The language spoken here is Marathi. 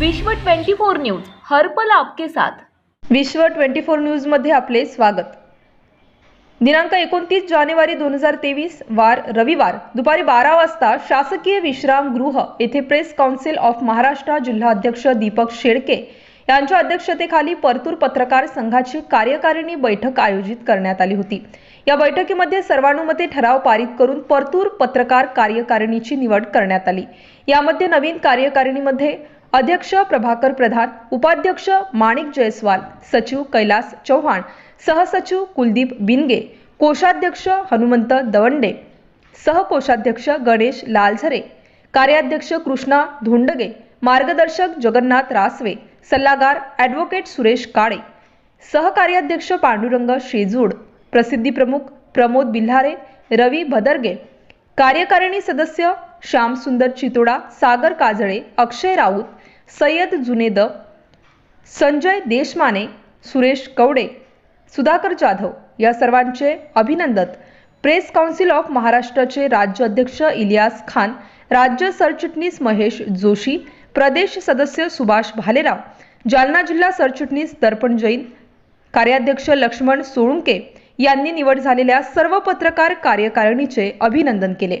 विश्व 24 न्यूज हर्पल आपके साथ. विश्व ट्वेंटी फोर न्यूजमध्ये आपले स्वागत. दिनांक एकोणतीस जानेवारी दोन हजार तेवीस वार रविवार दुपारी बारा वाजता शासकीय विश्रामगृह येथे प्रेस काउन्सिल ऑफ महाराष्ट्र जिल्हा अध्यक्ष दीपक शेळके यांच्या अध्यक्षतेखाली परतूर पत्रकार संघाची कार्यकारिणी बैठक आयोजित करण्यात आली होती. या बैठकीमध्ये सर्वानुमते ठराव पारित करून परतूर पत्रकार कार्यकारिणीची निवड करण्यात आली. यामध्ये नवीन कार्यकारिणीमध्ये अध्यक्ष प्रभाकर प्रधान उपाध्यक्ष माणिक जयस्वाल सचिव कैलास चव्हाण सहसचिव कुलदीप बिनगे कोषाध्यक्ष हनुमंत दवंडे सहकोषाध्यक्ष गणेश लालझरे कार्याध्यक्ष कृष्णा धोंडगे मार्गदर्शक जगन्नाथ रासवे सल्लागार ॲडव्होकेट सुरेश काळे सहकार्याध्यक्ष पांडुरंग शेजूड प्रसिद्धी प्रमुख प्रमोद बिल्हारे रवी भदरगे कार्यकारिणी सदस्य श्यामसुंदर चितोडा सागर काजळे अक्षय राऊत सय्यद जुनेद संजय देशमाने सुरेश कवडे सुधाकर जाधव या सर्वांचे अभिनंदन. प्रेस काउन्सिल ऑफ महाराष्ट्राचे राज्य अध्यक्ष इलियास खान राज्य सरचिटणीस महेश जोशी प्रदेश सदस्य सुभाष भालेराव जालना जिल्हा सरचिटणीस दर्पण जैन कार्याध्यक्ष लक्ष्मण सोळुंके यांनी निवड झालेल्या सर्व पत्रकार कार्यकारिणीचे अभिनंदन केले.